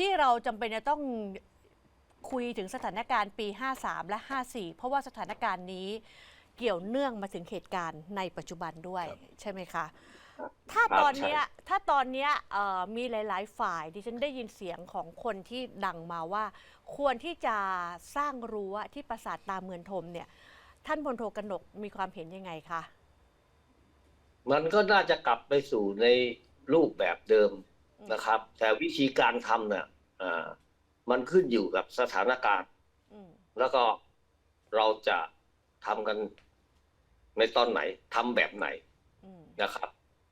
ที่เราจำเป็นจะต้องคุยถึงสถานการณ์ปี 53 และ 54 เพราะว่าสถานการณ์นี้เกี่ยวเนื่องมาถึงเหตุการณ์ในปัจจุบันด้วยครับใช่ไหมคะ ถ้าครับตอนเนี้ยใช่ถ้าตอนเนี้ยเอ่อมีหลาย ๆ ฝ่ายดิฉันได้ยินเสียงของคนที่ดังมาว่า ควรที่จะสร้างรั้วที่ปราสาทตาเมืองทมเนี่ย ท่านพลโทกนกมีความเห็นยังไงคะ มันก็น่าจะกลับไปสู่ในรูปแบบเดิมอืม นะครับ แต่วิธีการทำเนี่ยอ่ามันขึ้นอยู่กับสถานการณ์อืมแล้วก็เราจะทำกันในตอนไหนทำแบบไหนอืมนะครับ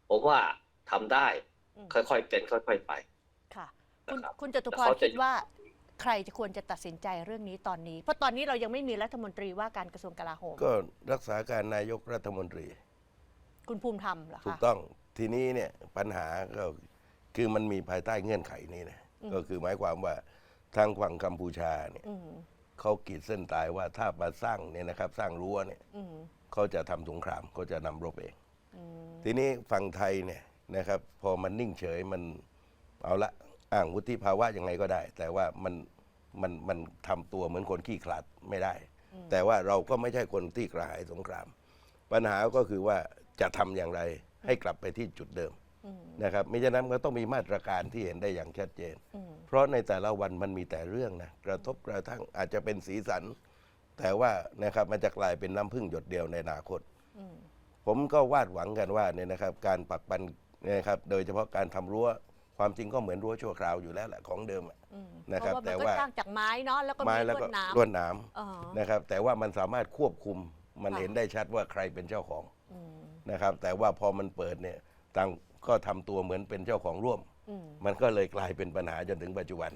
ผมว่าทำได้อืมค่อยๆเป็นค่อย ๆ ไป ค่ะ คุณนะครับคุณจตุพแล้วรเขาจะคิดว่า ใครจะควรจะตัดสินใจเรื่องนี้ตอนนี้ เพราะตอนนี้เรายังไม่มีรัฐมนตรีว่าการกระทรวงกลาโหม ก็รักษาการนายกรัฐมนตรี คุณภูมิธรรมเหรอถูกคะต้องทีนี้เนี่ยปัญหาก็ คือมันมีภายใต้เงื่อนไขนี้นะอืมก็คือหมายความว่าทางฝั่งกัมพูชาเนี่ยอืมเขากีดเส้นตายว่าถ้ามาสร้างเนี่ยนะครับ สร้างรั้วเนี่ยอืมเขาจะทำสงครามเขาจะนำรบเองอืมทีนี้ฝั่งไทยเนี่ยนะครับ พอมันนิ่งเฉยมันเอาละอ้างวุฒิภาวะยังไงก็ได้ แต่ว่ามันมันมันทำตัวเหมือนคนขี้ขลาดไม่ได้ แต่ว่าเราก็ไม่ใช่คนที่กระหายสงคราม ปัญหาก็คือว่าจะทำอย่างไรให้กลับไปที่จุดเดิมอืม นะครับมิฉะนั้นก็ต้องมีมาตรการที่เห็นได้อย่างชัดเจนอืมเพราะในแต่ละวันมันมีแต่เรื่องนะกระทบกระทั่งอาจจะเป็นสีสัน แต่ว่านะครับมันจะกลายเป็นน้ำพึ่งหยดเดียวในอนาคตอืมผมก็วาดหวังกันว่าเนี่ยนะครับ การปักปันเนยนะครับโดยเฉพาะการทำรั้วความจริงก็เหมือนรั้วชั่วคราวอยู่แล้วแหละของเดิมอะอืมนะครับเพาะว่าแต่มันก็ว่าสร้างจากไม้เนาะแล้วก็มีไม้แล้วลวก็ดน้ำลวดหนามอ๋อนะครับแต่ว่ามันสามารถควบคุมมันค่ะเห็นได้ชัดว่าใครเป็นเจ้าของอืมนะครับ แต่ว่าพอมันเปิดเนี่ยต่าง ก็ทำตัวเหมือนเป็นเจ้าของร่วมอืมมันก็เลยกลายเป็นปัญหาจนถึงปัจจุบัน